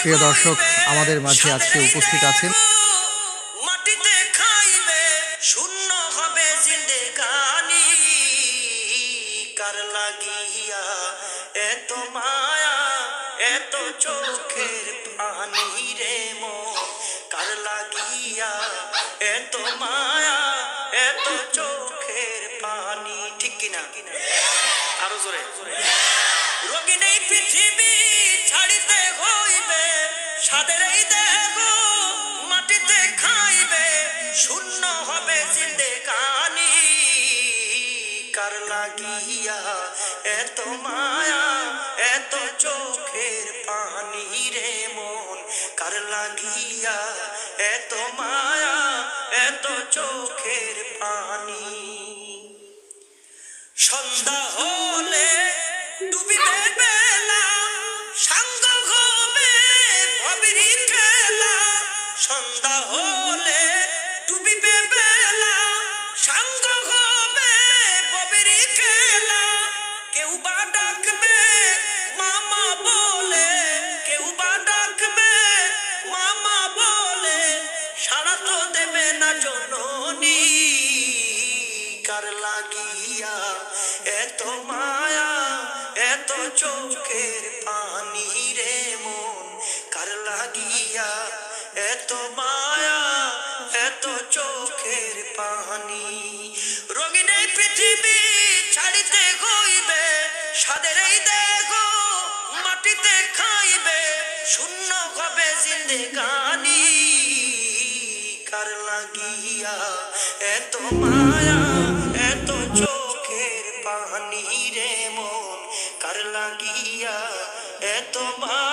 প্রিয় দর্শক আমাদের মাঝে আজকে উপস্থিত আছেন মাটিতে খাইবে শূন্য হবে জিন্দেগানি। কার লাগিয়া এত মায়া এত চোখের পানি রে মন। কার লাগিয়া এত মায়া এত চোখের পানি। ঠিক কিনা? আরও জোরে। রোগী নেই পৃথিবী ছাড়িতে সাদের এই দেহ মাটিতে খাইবে, শূন্য হবে জিন্দে কানি কার লাগিয়া এত মায়া, এত চোখের পানি রে মন? কার লাগিয়া এত মায়া, এত চোখের পানি? সন্ধ্যা হলে ডুবিবে বেলা সন্ধ্যা হলে ডুবিবে বেলা সাঙ্গ হবে ভবিরি খেলা। কেউ বা ডাকবে, মামা বলে, কেউ বা ডাকবে, মামা বলে, সারা তো দেবে না জননী। কার লাগিয়া এত মায়া, এত চোখের পানি রে মন, কার লাগিয়া এত মায়া, এত চোখের পানি। রঙিনে পৃথিবী ছাড়িতে হইবে সাদের এই দেহ মাটিতে খাইবে, শূন্য হবে জিন্দেগানি। কার লাগিয়া এত মায়া, এত চোখের পানি রে মন? কার লাগিয়া এত মায়া